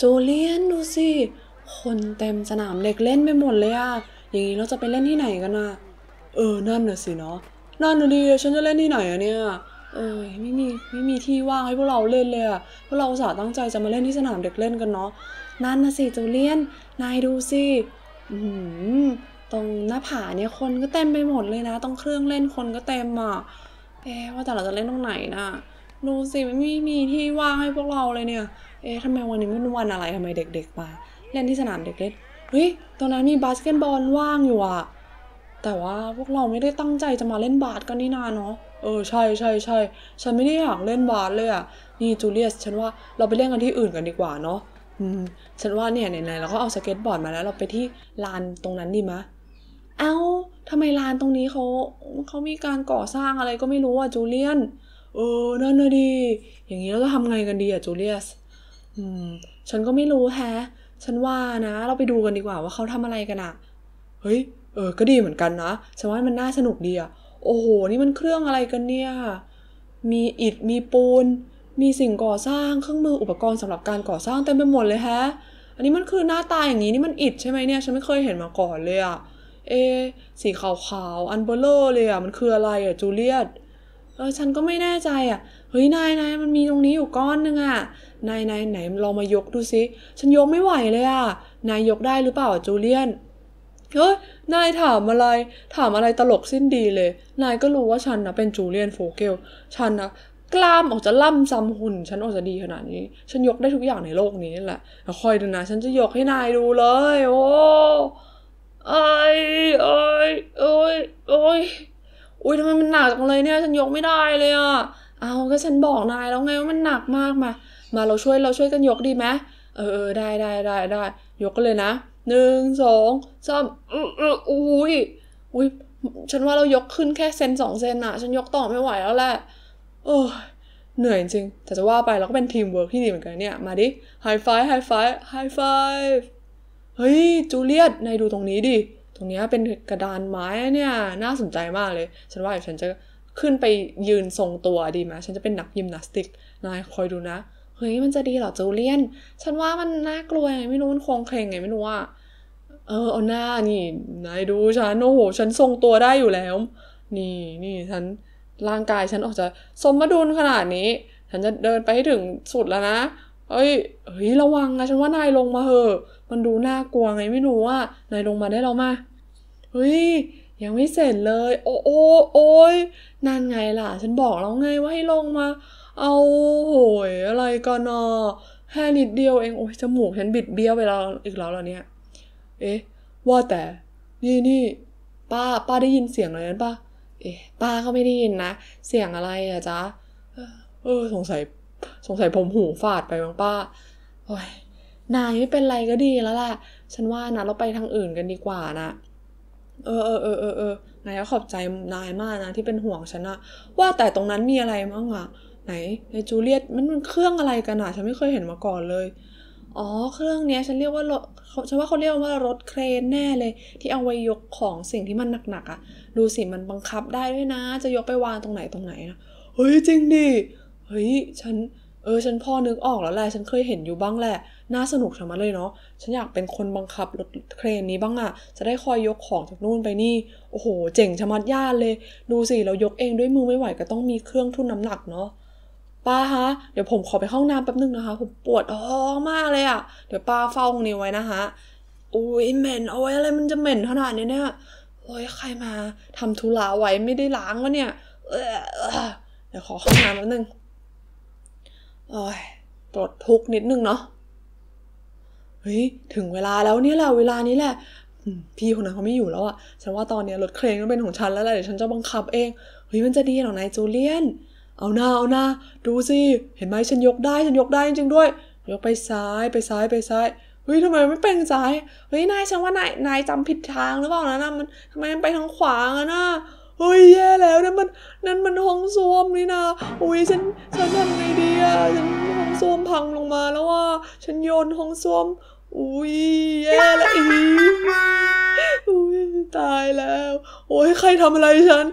จูเลียนดูสิ คนเต็มสนามเด็กเล่นไปหมดเลยอะอย่างนี้เราจะไปเล่นที่ไหนกันอะเออ นั่นน่ะสิเนาะ นั่นน่ะดิฉันจะเล่นที่ไหนอะเนี่ย เออไม่มีไม่มีที่ว่างให้พวกเราเล่นเลยอะพวกเราสาตั้งใจจะมาเล่นที่สนามเด็กเล่นกันเนาะ นั่นน่ะสิจูเลียน นายดูสิ อืมตรงหน้าผาเนี่ยคนก็เต็มไปหมดเลยนะ ตรงเครื่องเล่นคนก็เต็มอะ เอ๊ว่าแต่เราจะเล่นตรงไหนน่ะ ดูสิไม่มีมีที่ว่างให้พวกเราเลยเนี่ย เอ๊ะทำไมวันนี้มันวันอะไรทำไมเด็ก ๆ มา เล่นที่สนามเด็กเล่นเฮ้ยตรงนั้นมีบาสเกตบอลว่างอยู่อะแต่ว่าพวกเราไม่ได้ตั้งใจจะมาเล่นบาสกันนี่นาเนาะเออใช่ใช่ใช่ฉันไม่ได้อยากเล่นบาสเลยอะนี่จูเลียสฉันว่าเราไปเล่นกันที่อื่นกันดีกว่าเนาะอืมฉันว่าเนี่ยไหนๆเราก็เอาสเก็ตบอร์ดมาแล้ว เราไปที่ลานตรงนั้นดีมะเอ้าทำไมลานตรงนี้เขาเขามีการก่อสร้างอะไรก็ไม่รู้อะจูเลียน เออนั่นนะดี อย่างนี้เราจะทำไงกันดีอะจูเลียส อืม ฉันก็ไม่รู้แฮะ ฉันว่านะ เราไปดูกันดีกว่าว่าเขาทำอะไรกันอะเฮ้ย เออ ก็ดีเหมือนกันนะ ฉันว่ามันน่าสนุกดีอะโอ้โห นี่มันเครื่องอะไรกันเนี่ย มีอิฐ มีปูน มีสิ่งก่อสร้าง เครื่องมืออุปกรณ์สำหรับการก่อสร้างเต็มไปหมดเลยแฮะ อันนี้มันคือหน้าตาอย่างนี้นี่มันอิฐใช่ไหมเนี่ย ฉันไม่เคยเห็นมาก่อนเลยอะเอ สีขาวๆ อันเบลเลอร์เลยอะมันคืออะไรอะจูเลียต เออฉันก็ไม่แน่ใจอะเฮ้ยนายนายมันมีตรงนี้อยู่ก้อนนึงอะนายนายไหนลองมายกดูสิฉันยกไม่ไหวเลยอะนายยกได้หรือเปล่าจูเลียนเฮ้ยนายถามอะไรถามอะไรตลกสิ้นดีเลย นายก็รู้ว่าฉันนะเป็นจูเลียนโฟเกลฉันนะกล้ามออกจะล่ำซ้ำหุ่น ฉันออกจะดีขนาดนี้ ฉันยกได้ทุกอย่างในโลกนี้นี่แหละแล้วคอยดูนะ ฉันจะยกให้นายดูเลย โอ้ไอ้ไอ้โอ้ยโอ้ย อุ้ยทำไมมันหนักจังเลยเนี่ยฉันยกไม่ได้เลยอะเอาก็ฉันบอกนายแล้วไงว่ามันหนักมากมา มาเราช่วยเราช่วยกันยกดีไหมเออได้ได้ได้ได้ยกกันเลยนะหนึ่งสองสามอุ้ยอุ้ยฉันว่าเรายกขึ้นแค่เซนสองเซนอะฉันยกต่อไม่ไหวแล้วแหละโอ้เหนื่อยจริง แต่จะว่าไปเราก็เป็นทีมเวิร์กที่ดีเหมือนกันเนี่ย มาดิไฮไฟไฮไฟไฮไฟเฮ้ยจูเลียตนายดูตรงนี้ดิ ตรงนี้เป็นกระดานไม้เนี่ยน่าสนใจมากเลย ฉันว่าเดี๋ยวฉันจะขึ้นไปยืนทรงตัวดีไหมฉันจะเป็นนักยิมนาสติกนายคอยดูนะเฮ้ยมันจะดีเหรอจูเลียน ฉันว่ามันน่ากลัวไงไม่รู้มันคงเคลงไงไม่รู้ว่าเออเอาหน้านี่นายดูฉันโอ้โหฉันทรงตัวได้อยู่แล้ว นี่นี่ฉันร่างกายฉันออกจะสมดุลขนาดนี้ ฉันจะเดินไปให้ถึงสุดแล้วนะ เฮ้ยเฮ้ยระวังนะฉันว่านายลงมาเหอะ มันดูน่ากลัวไงไม่รู้ว่านายลงมาได้แล้วมาเฮ้ยยังไม่เสร็จเลย โอ้โอ้โอ้ยนั่นไงล่ะ ฉันบอกแล้วไงว่าให้ลงมา เอาโหยอะไรกันอะแค่นิดเดียวเองโอ้ยจมูกฉันบิดเบี้ยวไปแล้วอีกแล้วเหรอเนี่ย เอ๊ะว่าแต่ นี่นี่ป้าป้าได้ยินเสียงอะไรนั้นป้าเอ๊ะป้าก็ไม่ได้ยินนะ เสียงอะไรอะจ๊ะเออสงสัย สงสัยผมหูฝาดไปบ้างป้าโอ้ยนายไม่เป็นไรก็ดีแล้วล่ะ ฉันว่านะเราไปทางอื่นกันดีกว่านะเออเออเออเออเออนายก็ขอบใจนายมากนะที่เป็นห่วงฉันอะว่าแต่ตรงนั้นมีอะไรมั้งอะไหนในจูเลียตมันมันเครื่องอะไรกันอะฉันไม่เคยเห็นมาก่อนเลย อ๋อเครื่องเนี้ยฉันเรียกว่ารถฉันว่าเขาเรียกว่ารถเครนแน่เลย ที่เอาไว้ยกของสิ่งที่มันหนักๆอะ่ะดูสิมันบังคับได้ด้วยนะ จะยกไปวางตรงไหนตรงไหนนะเฮ้ยจริงดิเฮ้ยฉัน เออฉันพอนึกออกแล้วแหละฉันเคยเห็นอยู่บ้างแหละ น่าสนุกชะมัดเลยเนาะฉันอยากเป็นคนบังคับรถเครนนี้บ้างอะ่ะ จะได้คอยยกของจากนู่นไปนี่ โอ้โห เจ๋งชะมัดย่าเลย ดูสิเรายกเองด้วยมือไม่ไหวก็ต้องมีเครื่องทุ่นน้ำหนักเนาะป้าฮะ เดี๋ยวผมขอไปห้องน้ำแป๊บนึงนะคะ ผมปวดท้องมากเลยอะ่ะ เดี๋ยวป้าเฝ้าตรงนี้ไว้นะฮะอุ้ยเหม็นเอาไว้อะไรมันจะเหม็นขนาดนี้เนี่ยโอ้ยใครมาทำธุระไว้ไม่ได้ล้างวะเนี่ยเดี๋ยวขอห้องน้ำแป๊บนึง โอ้ยปวดทุกนิดนึงเนาะเฮ้ยถึงเวลาแล้วเนี่ยแหละเวลานี้แหละพี่คนนั้นเขาไม่อยู่แล้วอะฉันว่าตอนนี้รถเครนก็เป็นของฉันแล้วแหละเดี๋ยวฉันจะบังคับเองเฮ้ยมันจะดีหรอนายจูเลียน เอาหน้าเอาหน้าดูสิเห็นไหมฉันยกได้ฉันยกได้จริงๆด้วย ยกไปซ้ายไปซ้ายไปซ้ายเฮ้ยทำไมไม่เป็นซ้ายเฮ้ยนายฉันว่านายนายจำผิดทางหรือเปล่านะนะมันทำไมมันไปทางขวาอะนะ เฮ้ยแย่แล้วนั่นมันนั่นมันห้องส้วมนี่นะอุ้ยฉันฉันทำไงดีอะฉันห้องส้วมพังลงมาแล้วว่าฉันโยนห้องส้วมอุ้ยแย่แล้วอีอุ้ยตายแล้ว โอ้ยใครทำอะไรฉัน